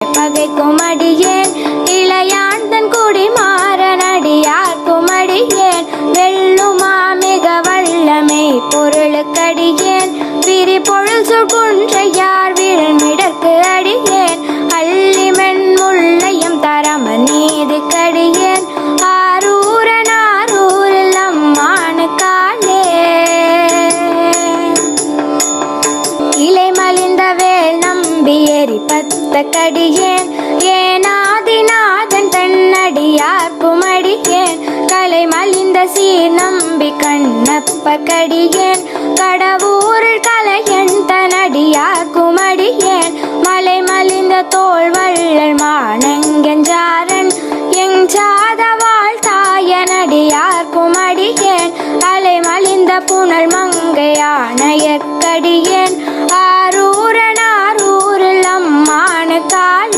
பகைக்கும் அடியேன் இளையான் தன் குடி மாறனடியார் குமடியேன் வெள்ளுமா மிக வல்லமை பொருளுக்கடியேன். விரி பொருள் சுகுன்றையார் விழமிடற்கு கடியேன் ஏனாதிநாதன் தன்னடியார் புமடியேன் கலை மலிந்த சீர் நம்பி கண்ணப்ப கடியேன். கடவுரில் கலையன் தனடியார் குமடியேன். மலை மலிந்த தோல் வள்ளல் மானங்கெஞ்சாரன் எங் எஞ்சாத வாழ்த்தாயனடியார் குமடியேன். அலை மலிந்த புனல் மங்கையான எக்கடியேன்.